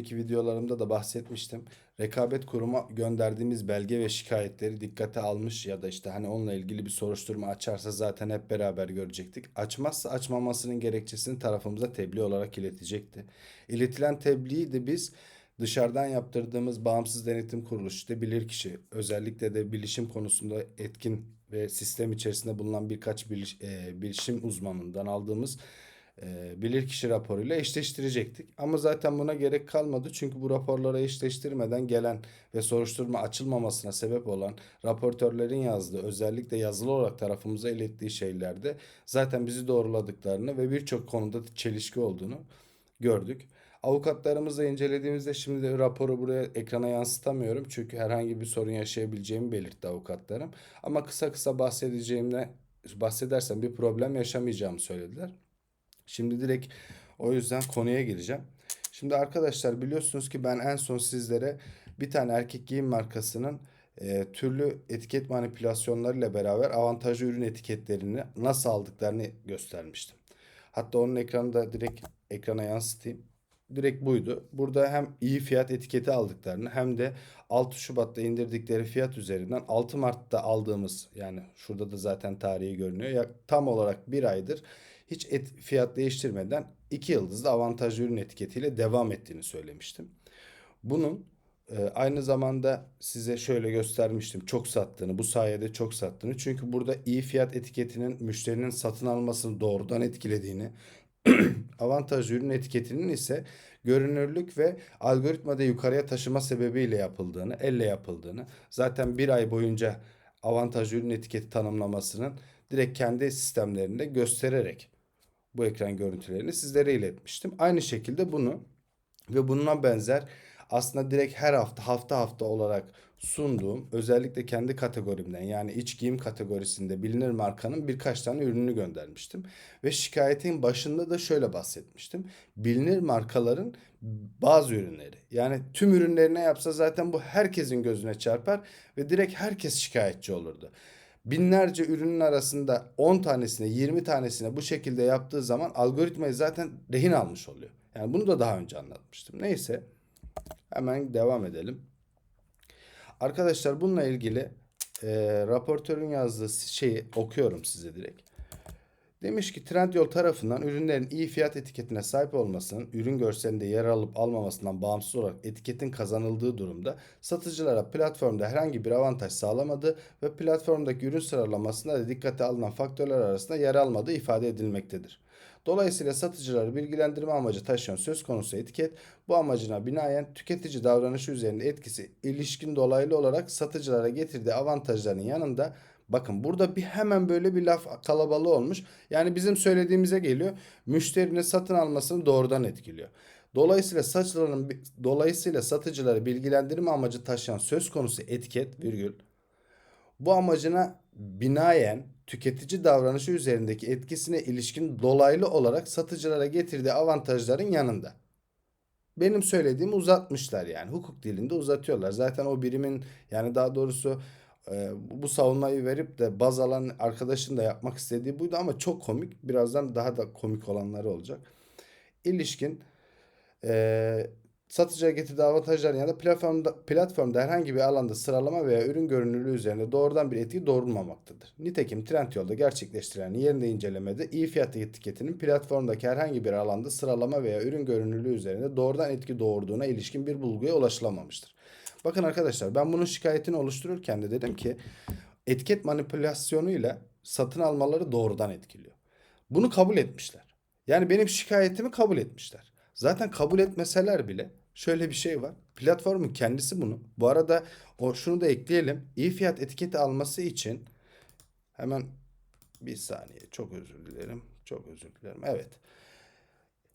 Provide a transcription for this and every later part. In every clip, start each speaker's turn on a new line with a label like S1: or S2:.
S1: önceki videolarımda da bahsetmiştim. Rekabet Kurumu gönderdiğimiz belge ve şikayetleri dikkate almış ya da işte hani onunla ilgili bir soruşturma açarsa zaten hep beraber görecektik. Açmazsa açmamasının gerekçesini tarafımıza tebliğ olarak iletecekti. İletilen tebliği de biz dışarıdan yaptırdığımız bağımsız denetim kuruluşu işte bilirkişi özellikle de bilişim konusunda etkin ve sistem içerisinde bulunan birkaç biliş, e, bilişim uzmanından aldığımız bilirkişi raporuyla eşleştirecektik. Ama zaten buna gerek kalmadı. Çünkü bu raporlara eşleştirmeden gelen ve soruşturma açılmamasına sebep olan raportörlerin yazdığı özellikle yazılı olarak tarafımıza ilettiği şeylerde zaten bizi doğruladıklarını ve birçok konuda çelişki olduğunu gördük. Avukatlarımızla incelediğimizde şimdi de raporu buraya ekrana yansıtamıyorum. Çünkü herhangi bir sorun yaşayabileceğimi belirtti avukatlarım. Ama kısa kısa bahsedeceğimde bahsedersem bir problem yaşamayacağımı söylediler. Şimdi direkt o yüzden konuya gireceğim. Şimdi arkadaşlar biliyorsunuz ki ben en son sizlere bir tane erkek giyim markasının e, türlü etiket manipülasyonlarıyla beraber avantajlı ürün etiketlerini nasıl aldıklarını göstermiştim. Hatta onun ekranı da direkt ekrana yansıtayım. Direkt buydu. Burada hem iyi fiyat etiketi aldıklarını hem de 6 Şubat'ta indirdikleri fiyat üzerinden 6 Mart'ta aldığımız yani şurada da zaten tarihi görünüyor. Ya, tam olarak bir aydır hiç et, fiyat değiştirmeden 2 yıldızlı avantajlı ürün etiketiyle devam ettiğini söylemiştim. Bunun e, aynı zamanda size şöyle göstermiştim çok sattığını bu sayede çok sattığını çünkü burada iyi fiyat etiketinin müşterinin satın almasını doğrudan etkilediğini avantajlı ürün etiketinin ise görünürlük ve algoritmada yukarıya taşıma sebebiyle yapıldığını, elle yapıldığını, zaten bir ay boyunca avantajlı ürün etiketi tanımlamasının direkt kendi sistemlerinde göstererek bu ekran görüntülerini sizlere iletmiştim. Aynı şekilde bunu ve bununla benzer aslında direkt her hafta hafta hafta olarak sunduğum özellikle kendi kategorimden yani iç giyim kategorisinde bilinir markanın birkaç tane ürününü göndermiştim. Ve şikayetin başında da şöyle bahsetmiştim. Bilinir markaların bazı ürünleri yani tüm ürünlerine yapsa zaten bu herkesin gözüne çarpar ve direkt herkes şikayetçi olurdu binlerce ürünün arasında 10 tanesine 20 tanesine bu şekilde yaptığı zaman algoritmayı zaten rehin almış oluyor. Yani bunu da daha önce anlatmıştım. Neyse hemen devam edelim. Arkadaşlar bununla ilgili e, raportörün yazdığı şeyi okuyorum size direkt. Demiş ki Trendyol tarafından ürünlerin iyi fiyat etiketine sahip olmasının ürün görselinde yer alıp almamasından bağımsız olarak etiketin kazanıldığı durumda satıcılara platformda herhangi bir avantaj sağlamadığı ve platformdaki ürün sıralamasında da dikkate alınan faktörler arasında yer almadığı ifade edilmektedir. Dolayısıyla satıcıları bilgilendirme amacı taşıyan söz konusu etiket bu amacına binaen tüketici davranışı üzerinde etkisi ilişkin dolaylı olarak satıcılara getirdiği avantajların yanında Bakın burada bir hemen böyle bir laf kalabalığı olmuş. Yani bizim söylediğimize geliyor. Müşterinin satın almasını doğrudan etkiliyor. Dolayısıyla satıcıların dolayısıyla satıcıları bilgilendirme amacı taşıyan söz konusu etiket virgül bu amacına binaen tüketici davranışı üzerindeki etkisine ilişkin dolaylı olarak satıcılara getirdiği avantajların yanında. Benim söylediğimi uzatmışlar yani hukuk dilinde uzatıyorlar. Zaten o birimin yani daha doğrusu e, bu savunmayı verip de baz alan arkadaşın da yapmak istediği buydu ama çok komik. Birazdan daha da komik olanları olacak. İlişkin e, satıcıya getirdiği avantajlar ya da platformda, platformda herhangi bir alanda sıralama veya ürün görünürlüğü üzerinde doğrudan bir etki doğurmamaktadır. Nitekim Trendyol'da gerçekleştirilen yerinde incelemede iyi fiyat etiketinin platformdaki herhangi bir alanda sıralama veya ürün görünürlüğü üzerinde doğrudan etki doğurduğuna ilişkin bir bulguya ulaşılamamıştır. Bakın arkadaşlar ben bunun şikayetini oluştururken de dedim ki etiket manipülasyonuyla satın almaları doğrudan etkiliyor. Bunu kabul etmişler. Yani benim şikayetimi kabul etmişler. Zaten kabul etmeseler bile şöyle bir şey var. Platformun kendisi bunu. Bu arada o şunu da ekleyelim. İyi fiyat etiketi alması için hemen bir saniye çok özür dilerim. Çok özür dilerim. Evet.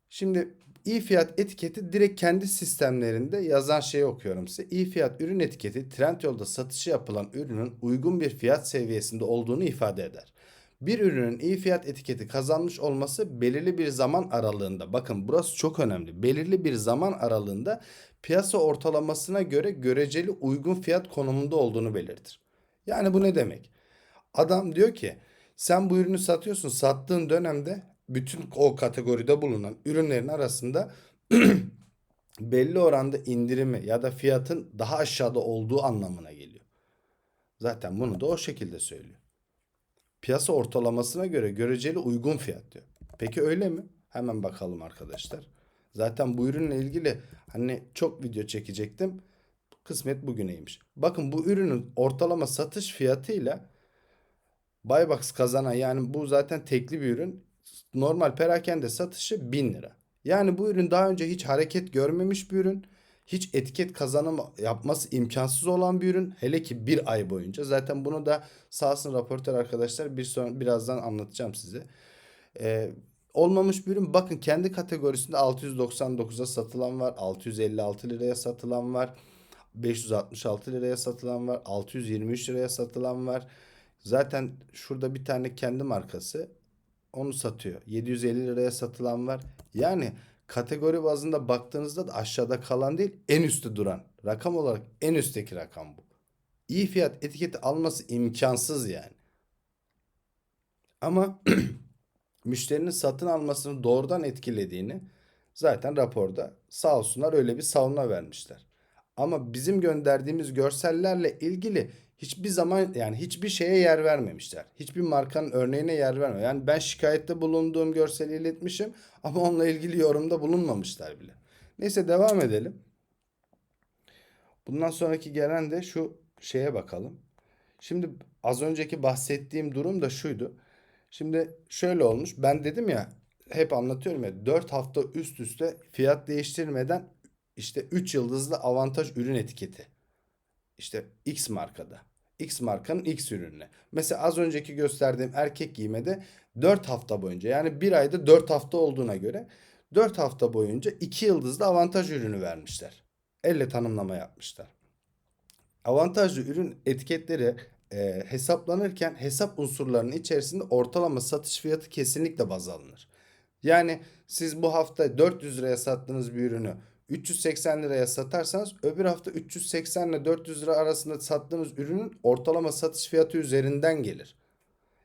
S1: Şimdi iyi fiyat etiketi direkt kendi sistemlerinde yazan şeyi okuyorum size. İyi fiyat ürün etiketi Trendyol'da satışı yapılan ürünün uygun bir fiyat seviyesinde olduğunu ifade eder. Bir ürünün iyi fiyat etiketi kazanmış olması belirli bir zaman aralığında bakın burası çok önemli. Belirli bir zaman aralığında piyasa ortalamasına göre göreceli uygun fiyat konumunda olduğunu belirtir. Yani bu ne demek? Adam diyor ki sen bu ürünü satıyorsun sattığın dönemde bütün o kategoride bulunan ürünlerin arasında belli oranda indirimi ya da fiyatın daha aşağıda olduğu anlamına geliyor. Zaten bunu da o şekilde söylüyor. Piyasa ortalamasına göre göreceli uygun fiyat diyor. Peki öyle mi? Hemen bakalım arkadaşlar. Zaten bu ürünle ilgili hani çok video çekecektim. Kısmet bugüneymiş. Bakın bu ürünün ortalama satış fiyatıyla Buybox kazanan yani bu zaten tekli bir ürün. Normal perakende satışı 1000 lira. Yani bu ürün daha önce hiç hareket görmemiş bir ürün. Hiç etiket kazanımı yapması imkansız olan bir ürün. Hele ki bir ay boyunca. Zaten bunu da sağ olsun raportör arkadaşlar bir sonra, birazdan anlatacağım size. Ee, olmamış bir ürün. Bakın kendi kategorisinde 699'a satılan var. 656 liraya satılan var. 566 liraya satılan var. 623 liraya satılan var. Zaten şurada bir tane kendi markası onu satıyor. 750 liraya satılan var. Yani kategori bazında baktığınızda da aşağıda kalan değil en üstte duran. Rakam olarak en üstteki rakam bu. İyi fiyat etiketi alması imkansız yani. Ama müşterinin satın almasını doğrudan etkilediğini zaten raporda sağ olsunlar öyle bir savunma vermişler. Ama bizim gönderdiğimiz görsellerle ilgili hiçbir zaman yani hiçbir şeye yer vermemişler. Hiçbir markanın örneğine yer vermiyor. Yani ben şikayette bulunduğum görseli iletmişim ama onunla ilgili yorumda bulunmamışlar bile. Neyse devam edelim. Bundan sonraki gelen de şu şeye bakalım. Şimdi az önceki bahsettiğim durum da şuydu. Şimdi şöyle olmuş. Ben dedim ya hep anlatıyorum ya 4 hafta üst üste fiyat değiştirmeden işte 3 yıldızlı avantaj ürün etiketi. İşte X markada. X markanın X ürününe. Mesela az önceki gösterdiğim erkek giymede 4 hafta boyunca yani bir ayda 4 hafta olduğuna göre 4 hafta boyunca 2 yıldızlı avantaj ürünü vermişler. Elle tanımlama yapmışlar. Avantajlı ürün etiketleri e, hesaplanırken hesap unsurlarının içerisinde ortalama satış fiyatı kesinlikle baz alınır. Yani siz bu hafta 400 liraya sattığınız bir ürünü 380 liraya satarsanız öbür hafta 380 ile 400 lira arasında sattığınız ürünün ortalama satış fiyatı üzerinden gelir.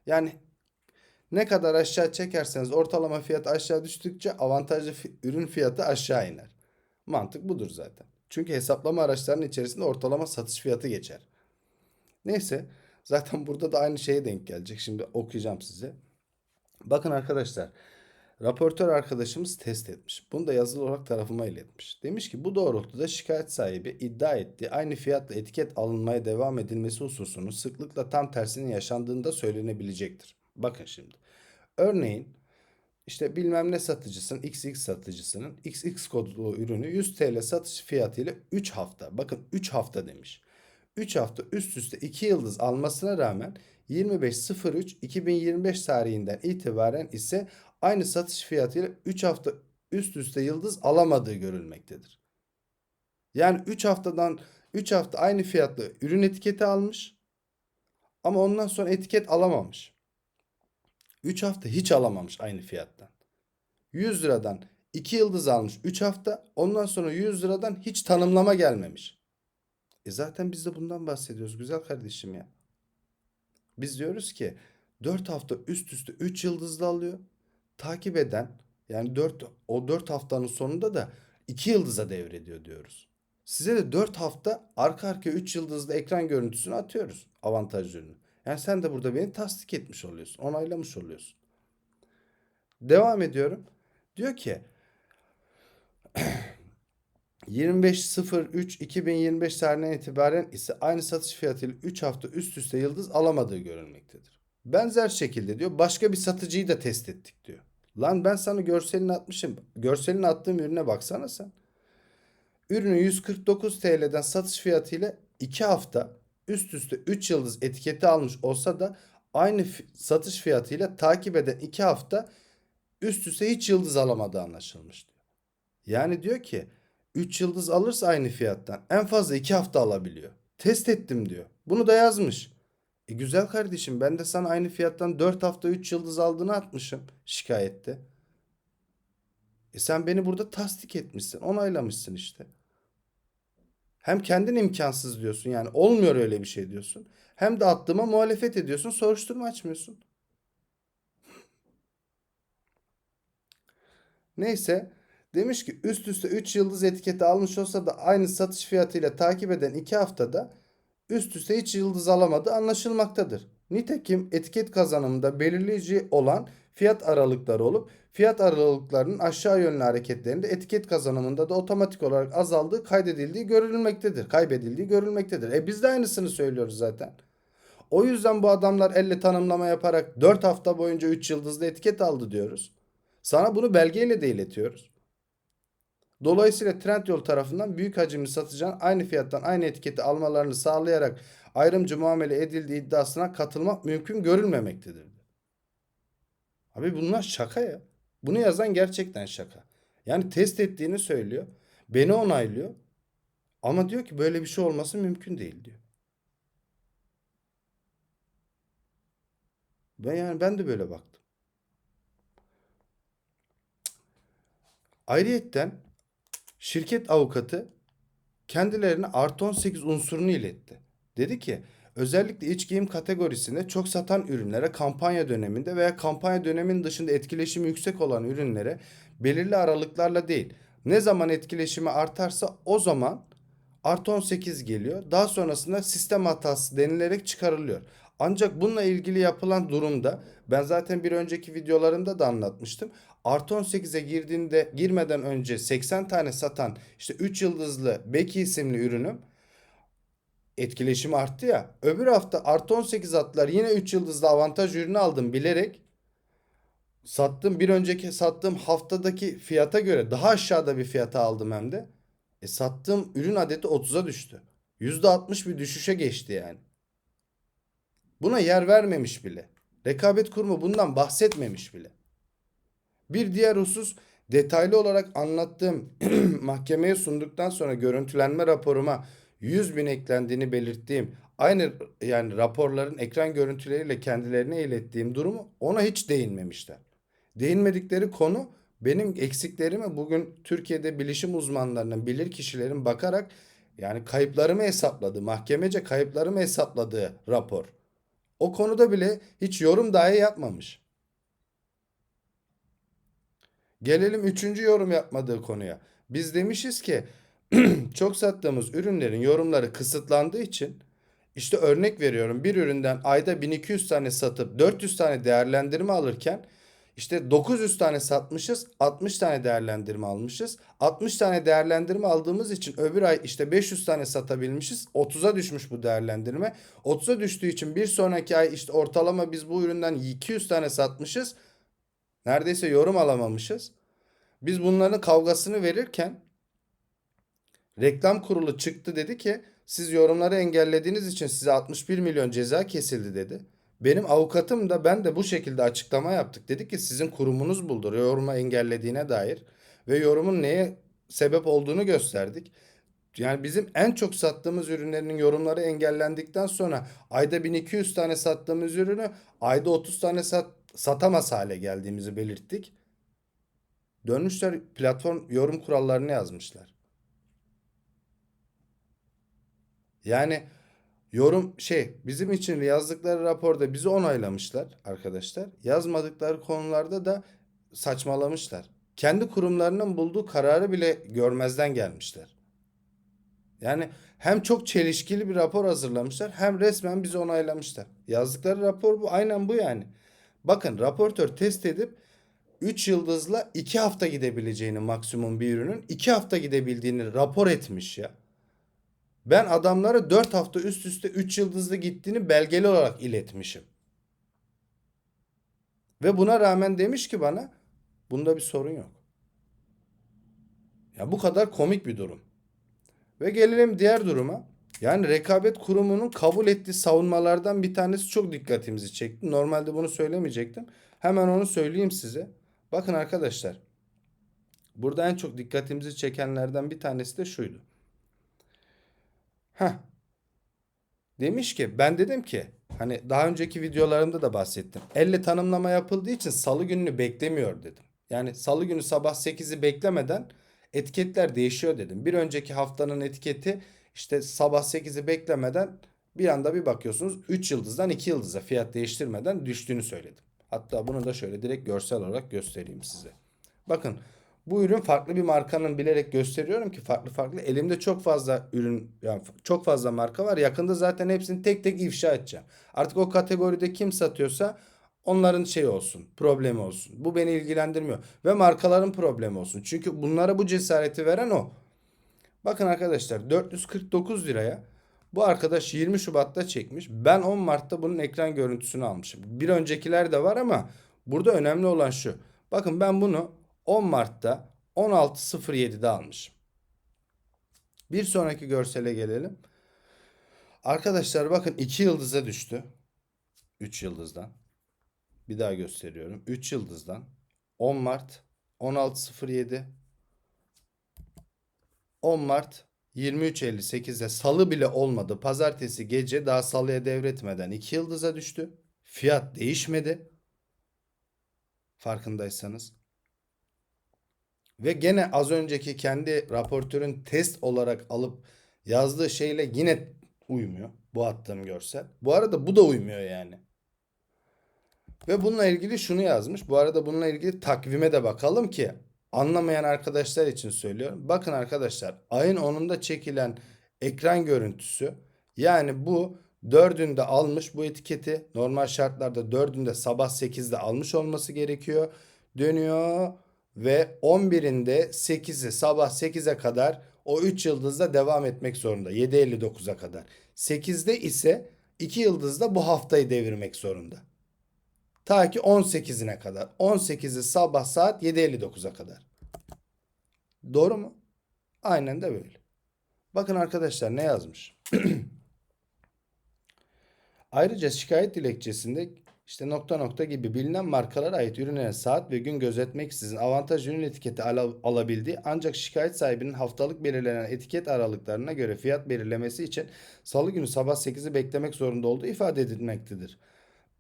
S1: Yani ne kadar aşağı çekerseniz ortalama fiyat aşağı düştükçe avantajlı ürün fiyatı aşağı iner. Mantık budur zaten. Çünkü hesaplama araçlarının içerisinde ortalama satış fiyatı geçer. Neyse zaten burada da aynı şeye denk gelecek. Şimdi okuyacağım size. Bakın arkadaşlar Raportör arkadaşımız test etmiş. Bunu da yazılı olarak tarafıma iletmiş. Demiş ki bu doğrultuda şikayet sahibi iddia ettiği aynı fiyatla etiket alınmaya devam edilmesi hususunun sıklıkla tam tersinin yaşandığında söylenebilecektir. Bakın şimdi. Örneğin işte bilmem ne satıcısının XX satıcısının XX kodlu ürünü 100 TL satış fiyatıyla 3 hafta. Bakın 3 hafta demiş. 3 hafta üst üste 2 yıldız almasına rağmen 25.03.2025 tarihinden itibaren ise aynı satış fiyatıyla 3 hafta üst üste yıldız alamadığı görülmektedir. Yani 3 haftadan 3 hafta aynı fiyatla ürün etiketi almış ama ondan sonra etiket alamamış. 3 hafta hiç alamamış aynı fiyattan. 100 liradan 2 yıldız almış 3 hafta ondan sonra 100 liradan hiç tanımlama gelmemiş. E zaten biz de bundan bahsediyoruz güzel kardeşim ya. Biz diyoruz ki 4 hafta üst üste 3 yıldızlı alıyor. Takip eden yani 4 o 4 haftanın sonunda da 2 yıldıza devrediyor diyoruz. Size de 4 hafta arka arkaya 3 yıldızlı ekran görüntüsünü atıyoruz avantaj ürünü. Yani sen de burada beni tasdik etmiş oluyorsun, onaylamış oluyorsun. Devam ediyorum. Diyor ki 25.03.2025 tarihinden itibaren ise aynı satış fiyatıyla 3 hafta üst üste yıldız alamadığı görülmektedir. Benzer şekilde diyor başka bir satıcıyı da test ettik diyor. Lan ben sana görselini atmışım. Görselini attığım ürüne baksana sen. Ürünü 149 TL'den satış fiyatıyla 2 hafta üst üste 3 yıldız etiketi almış olsa da aynı satış fiyatıyla takip eden 2 hafta üst üste hiç yıldız alamadığı anlaşılmış diyor. Yani diyor ki 3 yıldız alırsa aynı fiyattan en fazla 2 hafta alabiliyor. Test ettim diyor. Bunu da yazmış. E güzel kardeşim ben de sana aynı fiyattan 4 hafta 3 yıldız aldığını atmışım şikayette. E sen beni burada tasdik etmişsin, onaylamışsın işte. Hem kendin imkansız diyorsun yani olmuyor öyle bir şey diyorsun. Hem de attığıma muhalefet ediyorsun, soruşturma açmıyorsun. Neyse Demiş ki üst üste 3 yıldız etiketi almış olsa da aynı satış fiyatıyla takip eden 2 haftada üst üste hiç yıldız alamadı anlaşılmaktadır. Nitekim etiket kazanımında belirleyici olan fiyat aralıkları olup fiyat aralıklarının aşağı yönlü hareketlerinde etiket kazanımında da otomatik olarak azaldığı kaydedildiği görülmektedir. Kaybedildiği görülmektedir. E biz de aynısını söylüyoruz zaten. O yüzden bu adamlar elle tanımlama yaparak 4 hafta boyunca 3 yıldızlı etiket aldı diyoruz. Sana bunu belgeyle de iletiyoruz. Dolayısıyla Trendyol tarafından büyük hacimli satıcının aynı fiyattan aynı etiketi almalarını sağlayarak ayrımcı muamele edildiği iddiasına katılmak mümkün görülmemektedir. Abi bunlar şaka ya. Bunu yazan gerçekten şaka. Yani test ettiğini söylüyor. Beni onaylıyor. Ama diyor ki böyle bir şey olması mümkün değil diyor. Ben yani ben de böyle baktım. Ayrıyetten şirket avukatı kendilerine artı 18 unsurunu iletti. Dedi ki özellikle iç giyim kategorisinde çok satan ürünlere kampanya döneminde veya kampanya döneminin dışında etkileşimi yüksek olan ürünlere belirli aralıklarla değil ne zaman etkileşimi artarsa o zaman artı 18 geliyor. Daha sonrasında sistem hatası denilerek çıkarılıyor. Ancak bununla ilgili yapılan durumda ben zaten bir önceki videolarımda da anlatmıştım. Artı 18'e girdiğinde girmeden önce 80 tane satan işte 3 yıldızlı Beki isimli ürünüm etkileşimi arttı ya. Öbür hafta artı 18 attılar yine 3 yıldızlı avantaj ürünü aldım bilerek. Sattığım bir önceki sattığım haftadaki fiyata göre daha aşağıda bir fiyata aldım hem de. E sattığım ürün adeti 30'a düştü. %60 bir düşüşe geçti yani. Buna yer vermemiş bile. Rekabet kurumu bundan bahsetmemiş bile. Bir diğer husus detaylı olarak anlattığım mahkemeye sunduktan sonra görüntülenme raporuma 100 bin eklendiğini belirttiğim aynı yani raporların ekran görüntüleriyle kendilerine ilettiğim durumu ona hiç değinmemişler. Değinmedikleri konu benim eksiklerimi bugün Türkiye'de bilişim uzmanlarının, bilir kişilerin bakarak yani kayıplarımı hesapladı, mahkemece kayıplarımı hesapladığı rapor. O konuda bile hiç yorum dahi yapmamış. Gelelim üçüncü yorum yapmadığı konuya. Biz demişiz ki çok sattığımız ürünlerin yorumları kısıtlandığı için işte örnek veriyorum bir üründen ayda 1200 tane satıp 400 tane değerlendirme alırken işte 900 tane satmışız, 60 tane değerlendirme almışız. 60 tane değerlendirme aldığımız için öbür ay işte 500 tane satabilmişiz. 30'a düşmüş bu değerlendirme. 30'a düştüğü için bir sonraki ay işte ortalama biz bu üründen 200 tane satmışız. Neredeyse yorum alamamışız. Biz bunların kavgasını verirken reklam kurulu çıktı dedi ki siz yorumları engellediğiniz için size 61 milyon ceza kesildi dedi. Benim avukatım da ben de bu şekilde açıklama yaptık. Dedi ki sizin kurumunuz buldu yorumu engellediğine dair ve yorumun neye sebep olduğunu gösterdik. Yani bizim en çok sattığımız ürünlerin yorumları engellendikten sonra ayda 1200 tane sattığımız ürünü ayda 30 tane sat, satamaz hale geldiğimizi belirttik. Dönmüşler platform yorum kurallarını yazmışlar. Yani yorum şey bizim için yazdıkları raporda bizi onaylamışlar arkadaşlar. Yazmadıkları konularda da saçmalamışlar. Kendi kurumlarının bulduğu kararı bile görmezden gelmişler. Yani hem çok çelişkili bir rapor hazırlamışlar hem resmen bizi onaylamışlar. Yazdıkları rapor bu aynen bu yani. Bakın raportör test edip 3 yıldızla 2 hafta gidebileceğini maksimum bir ürünün 2 hafta gidebildiğini rapor etmiş ya. Ben adamlara 4 hafta üst üste 3 yıldızlı gittiğini belgeli olarak iletmişim. Ve buna rağmen demiş ki bana bunda bir sorun yok. Ya bu kadar komik bir durum. Ve gelelim diğer duruma. Yani rekabet kurumunun kabul ettiği savunmalardan bir tanesi çok dikkatimizi çekti. Normalde bunu söylemeyecektim. Hemen onu söyleyeyim size. Bakın arkadaşlar. Burada en çok dikkatimizi çekenlerden bir tanesi de şuydu. Heh. Demiş ki ben dedim ki hani daha önceki videolarımda da bahsettim. Elle tanımlama yapıldığı için salı gününü beklemiyor dedim. Yani salı günü sabah 8'i beklemeden etiketler değişiyor dedim. Bir önceki haftanın etiketi işte sabah 8'i beklemeden bir anda bir bakıyorsunuz 3 yıldızdan 2 yıldıza fiyat değiştirmeden düştüğünü söyledim. Hatta bunu da şöyle direkt görsel olarak göstereyim size. Bakın Bu ürün farklı bir markanın bilerek gösteriyorum ki farklı farklı. Elimde çok fazla ürün yani çok fazla marka var. Yakında zaten hepsini tek tek ifşa edeceğim. Artık o kategoride kim satıyorsa onların şey olsun, problemi olsun. Bu beni ilgilendirmiyor ve markaların problemi olsun. Çünkü bunlara bu cesareti veren o. Bakın arkadaşlar 449 liraya bu arkadaş 20 Şubat'ta çekmiş. Ben 10 Mart'ta bunun ekran görüntüsünü almışım. Bir öncekiler de var ama burada önemli olan şu. Bakın ben bunu 10 Mart'ta 16.07'de almışım. Bir sonraki görsele gelelim. Arkadaşlar bakın 2 yıldıza düştü. 3 yıldızdan. Bir daha gösteriyorum. 3 yıldızdan 10 Mart 16.07 10 Mart 23.58'de salı bile olmadı. Pazartesi gece daha salıya devretmeden 2 yıldıza düştü. Fiyat değişmedi. Farkındaysanız. Ve gene az önceki kendi raportörün test olarak alıp yazdığı şeyle yine uymuyor. Bu attığım görsel. Bu arada bu da uymuyor yani. Ve bununla ilgili şunu yazmış. Bu arada bununla ilgili takvime de bakalım ki anlamayan arkadaşlar için söylüyorum. Bakın arkadaşlar ayın 10'unda çekilen ekran görüntüsü yani bu dördünde almış bu etiketi normal şartlarda dördünde sabah 8'de almış olması gerekiyor. Dönüyor ve 11'inde 8'i sabah 8'e kadar o 3 yıldızda devam etmek zorunda. 7.59'a kadar. 8'de ise 2 yıldızda bu haftayı devirmek zorunda. Ta ki 18'ine kadar. 18'i sabah saat 7.59'a kadar. Doğru mu? Aynen de böyle. Bakın arkadaşlar ne yazmış. Ayrıca şikayet dilekçesinde işte nokta nokta gibi bilinen markalara ait ürünlerin saat ve gün gözetmeksizin avantaj ürün etiketi ala- alabildiği ancak şikayet sahibinin haftalık belirlenen etiket aralıklarına göre fiyat belirlemesi için salı günü sabah 8'i beklemek zorunda olduğu ifade edilmektedir.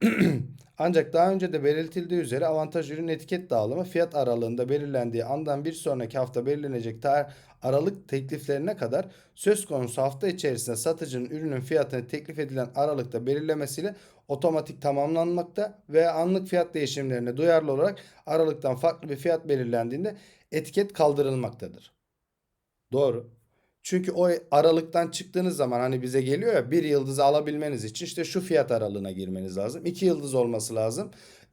S1: Ancak daha önce de belirtildiği üzere avantaj ürün etiket dağılımı fiyat aralığında belirlendiği andan bir sonraki hafta belirlenecek tarih aralık tekliflerine kadar söz konusu hafta içerisinde satıcının ürünün fiyatını teklif edilen aralıkta belirlemesiyle otomatik tamamlanmakta ve anlık fiyat değişimlerine duyarlı olarak aralıktan farklı bir fiyat belirlendiğinde etiket kaldırılmaktadır. Doğru. Çünkü o aralıktan çıktığınız zaman hani bize geliyor ya bir yıldız alabilmeniz için işte şu fiyat aralığına girmeniz lazım. İki yıldız olması lazım.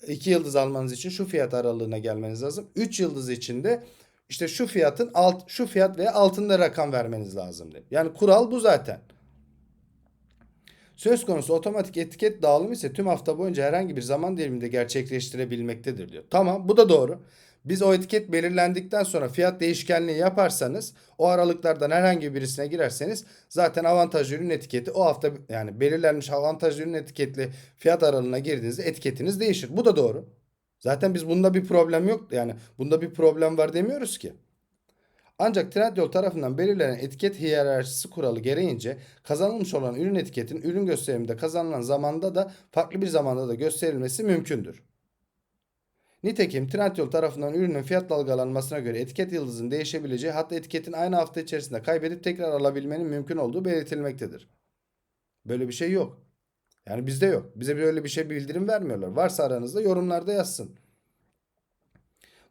S1: İki yıldız almanız için şu fiyat aralığına gelmeniz lazım. Üç yıldız için de işte şu fiyatın alt şu fiyat veya altında rakam vermeniz lazım dedi. Yani kural bu zaten. Söz konusu otomatik etiket dağılımı ise tüm hafta boyunca herhangi bir zaman diliminde gerçekleştirebilmektedir diyor. Tamam bu da doğru. Biz o etiket belirlendikten sonra fiyat değişkenliği yaparsanız o aralıklardan herhangi birisine girerseniz zaten avantaj ürün etiketi o hafta yani belirlenmiş avantaj ürün etiketli fiyat aralığına girdiğinizde etiketiniz değişir. Bu da doğru. Zaten biz bunda bir problem yok. Yani bunda bir problem var demiyoruz ki. Ancak Trendyol tarafından belirlenen etiket hiyerarşisi kuralı gereğince kazanılmış olan ürün etiketin ürün gösteriminde kazanılan zamanda da farklı bir zamanda da gösterilmesi mümkündür. Nitekim Trendyol tarafından ürünün fiyat dalgalanmasına göre etiket yıldızın değişebileceği hatta etiketin aynı hafta içerisinde kaybedip tekrar alabilmenin mümkün olduğu belirtilmektedir. Böyle bir şey yok. Yani bizde yok. Bize böyle bir şey bildirim vermiyorlar. Varsa aranızda yorumlarda yazsın.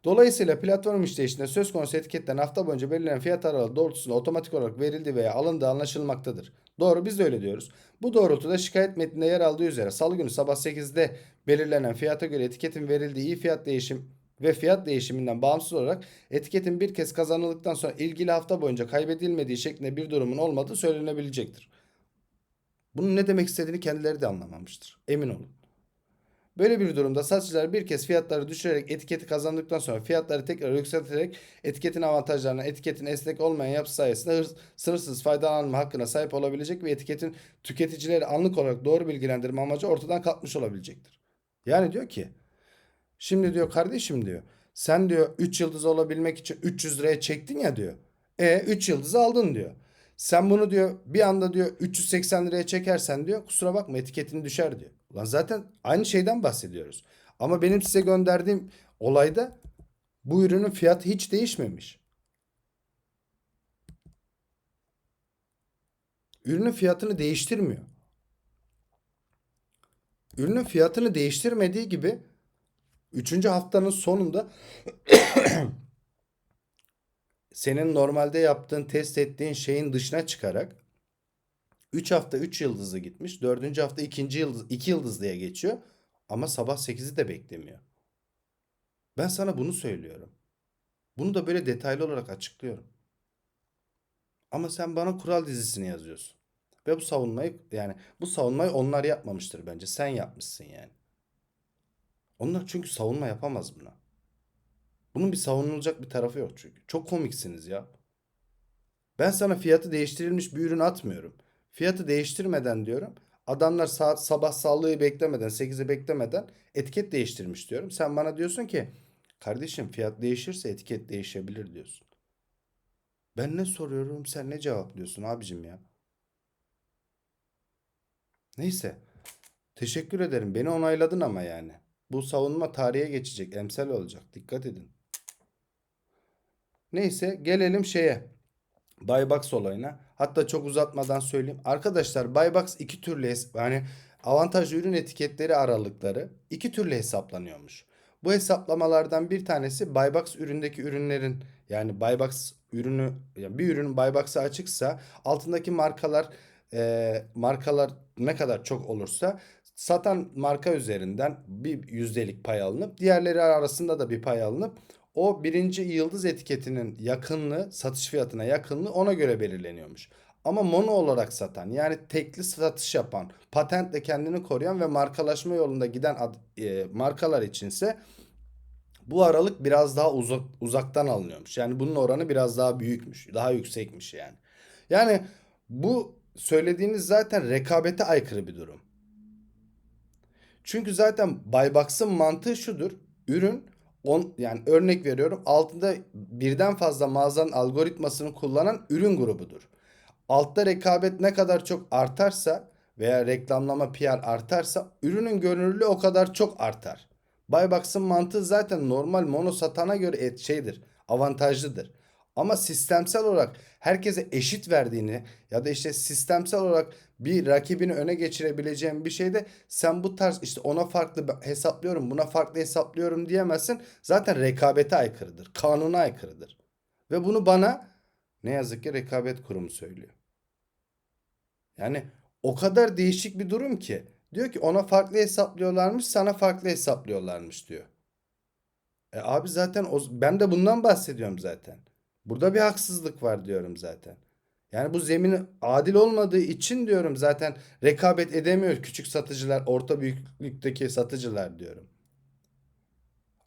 S1: Dolayısıyla platform işleyişinde söz konusu etiketlerin hafta boyunca belirlenen fiyat aralığı doğrultusunda otomatik olarak verildiği veya alındığı anlaşılmaktadır. Doğru biz de öyle diyoruz. Bu doğrultuda şikayet metninde yer aldığı üzere salı günü sabah 8'de belirlenen fiyata göre etiketin verildiği fiyat değişim ve fiyat değişiminden bağımsız olarak etiketin bir kez kazanıldıktan sonra ilgili hafta boyunca kaybedilmediği şeklinde bir durumun olmadığı söylenebilecektir. Bunun ne demek istediğini kendileri de anlamamıştır. Emin olun. Böyle bir durumda satıcılar bir kez fiyatları düşürerek etiketi kazandıktan sonra fiyatları tekrar yükselterek etiketin avantajlarına, etiketin esnek olmayan yapısı sayesinde hırs, sınırsız faydalanma hakkına sahip olabilecek ve etiketin tüketicileri anlık olarak doğru bilgilendirme amacı ortadan kalkmış olabilecektir. Yani diyor ki şimdi diyor kardeşim diyor sen diyor 3 yıldız olabilmek için 300 liraya çektin ya diyor. E 3 yıldızı aldın diyor. Sen bunu diyor bir anda diyor 380 liraya çekersen diyor kusura bakma etiketin düşer diyor. Ulan zaten aynı şeyden bahsediyoruz. Ama benim size gönderdiğim olayda bu ürünün fiyatı hiç değişmemiş. Ürünün fiyatını değiştirmiyor. Ürünün fiyatını değiştirmediği gibi 3. haftanın sonunda senin normalde yaptığın test ettiğin şeyin dışına çıkarak 3 hafta 3 yıldızlı gitmiş. 4. hafta 2. yıldız 2 yıldızlıya geçiyor. Ama sabah 8'i de beklemiyor. Ben sana bunu söylüyorum. Bunu da böyle detaylı olarak açıklıyorum. Ama sen bana kural dizisini yazıyorsun. Ve bu savunmayı yani bu savunmayı onlar yapmamıştır bence. Sen yapmışsın yani. Onlar çünkü savunma yapamaz buna. Bunun bir savunulacak bir tarafı yok çünkü. Çok komiksiniz ya. Ben sana fiyatı değiştirilmiş bir ürün atmıyorum. Fiyatı değiştirmeden diyorum. Adamlar saat sabah sağlığı beklemeden, 8'i beklemeden etiket değiştirmiş diyorum. Sen bana diyorsun ki kardeşim fiyat değişirse etiket değişebilir diyorsun. Ben ne soruyorum sen ne cevaplıyorsun abicim ya. Neyse. Teşekkür ederim. Beni onayladın ama yani. Bu savunma tarihe geçecek. Emsal olacak. Dikkat edin. Neyse gelelim şeye. Buybox olayına. Hatta çok uzatmadan söyleyeyim. Arkadaşlar Buybox iki türlü yani avantajlı ürün etiketleri aralıkları iki türlü hesaplanıyormuş. Bu hesaplamalardan bir tanesi Buybox üründeki ürünlerin yani Buybox ürünü yani bir ürünün Buybox'ı açıksa altındaki markalar e, markalar ne kadar çok olursa satan marka üzerinden bir yüzdelik pay alınıp diğerleri arasında da bir pay alınıp o birinci yıldız etiketinin yakınlığı satış fiyatına yakınlığı ona göre belirleniyormuş. Ama mono olarak satan yani tekli satış yapan patentle kendini koruyan ve markalaşma yolunda giden ad- e, markalar içinse bu aralık biraz daha uzak, uzaktan alınıyormuş. Yani bunun oranı biraz daha büyükmüş. Daha yüksekmiş yani. Yani bu söylediğiniz zaten rekabete aykırı bir durum. Çünkü zaten Buybox'ın mantığı şudur. Ürün on, yani örnek veriyorum altında birden fazla mağazanın algoritmasını kullanan ürün grubudur. Altta rekabet ne kadar çok artarsa veya reklamlama PR artarsa ürünün görünürlüğü o kadar çok artar. Buybox'ın mantığı zaten normal mono satana göre et şeydir, avantajlıdır. Ama sistemsel olarak herkese eşit verdiğini ya da işte sistemsel olarak bir rakibini öne geçirebileceğin bir şeyde sen bu tarz işte ona farklı hesaplıyorum buna farklı hesaplıyorum diyemezsin. Zaten rekabete aykırıdır. Kanuna aykırıdır. Ve bunu bana ne yazık ki rekabet kurumu söylüyor. Yani o kadar değişik bir durum ki. Diyor ki ona farklı hesaplıyorlarmış sana farklı hesaplıyorlarmış diyor. E abi zaten o, ben de bundan bahsediyorum zaten. Burada bir haksızlık var diyorum zaten. Yani bu zemin adil olmadığı için diyorum zaten rekabet edemiyor küçük satıcılar, orta büyüklükteki satıcılar diyorum.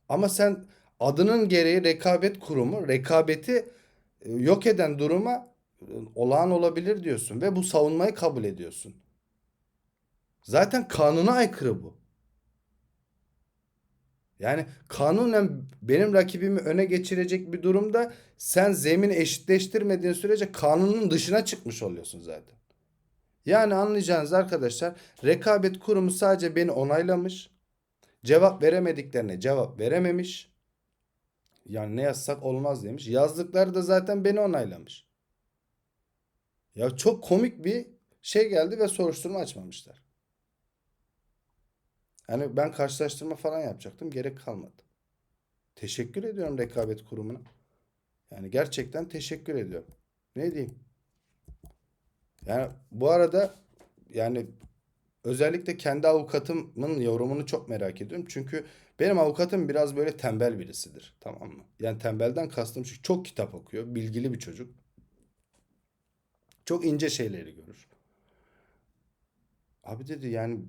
S1: Ama sen adının gereği rekabet kurumu, rekabeti e, yok eden duruma e, olağan olabilir diyorsun ve bu savunmayı kabul ediyorsun. Zaten kanuna aykırı bu. Yani kanunen benim rakibimi öne geçirecek bir durumda sen zemini eşitleştirmediğin sürece kanunun dışına çıkmış oluyorsun zaten. Yani anlayacağınız arkadaşlar rekabet kurumu sadece beni onaylamış. Cevap veremediklerine cevap verememiş. Yani ne yazsak olmaz demiş. Yazdıkları da zaten beni onaylamış. Ya çok komik bir şey geldi ve soruşturma açmamışlar. Yani ben karşılaştırma falan yapacaktım. Gerek kalmadı. Teşekkür ediyorum rekabet kurumuna. Yani gerçekten teşekkür ediyorum. Ne diyeyim? Yani bu arada yani özellikle kendi avukatımın yorumunu çok merak ediyorum. Çünkü benim avukatım biraz böyle tembel birisidir. Tamam mı? Yani tembelden kastım şu çok kitap okuyor. Bilgili bir çocuk. Çok ince şeyleri görür. Abi dedi yani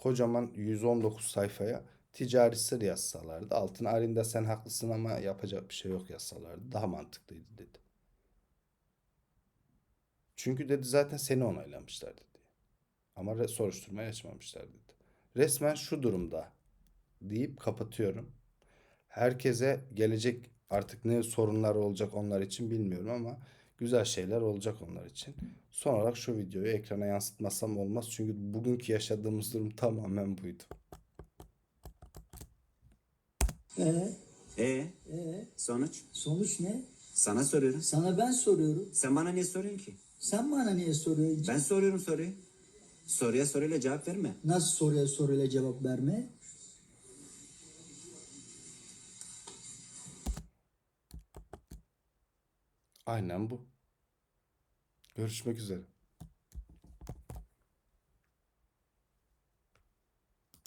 S1: kocaman 119 sayfaya ticari sır yazsalardı. Altına Arinda sen haklısın ama yapacak bir şey yok yazsalardı. Daha mantıklıydı dedi. Çünkü dedi zaten seni onaylamışlar dedi. Ama soruşturmayı açmamışlar dedi. Resmen şu durumda deyip kapatıyorum. Herkese gelecek artık ne sorunlar olacak onlar için bilmiyorum ama güzel şeyler olacak onlar için. Son olarak şu videoyu ekrana yansıtmasam olmaz. Çünkü bugünkü yaşadığımız durum tamamen buydu.
S2: Ee,
S3: E
S2: ee,
S3: sonuç?
S2: sonuç ne?
S3: Sana soruyorum.
S2: Sana ben soruyorum.
S3: Sen bana niye soruyorsun ki?
S2: Sen bana niye soruyorsun?
S3: Ben soruyorum soruyu. Soruya soruyla cevap verme.
S2: Nasıl soruya soruyla cevap verme?
S1: Aynen bu. Görüşmek üzere.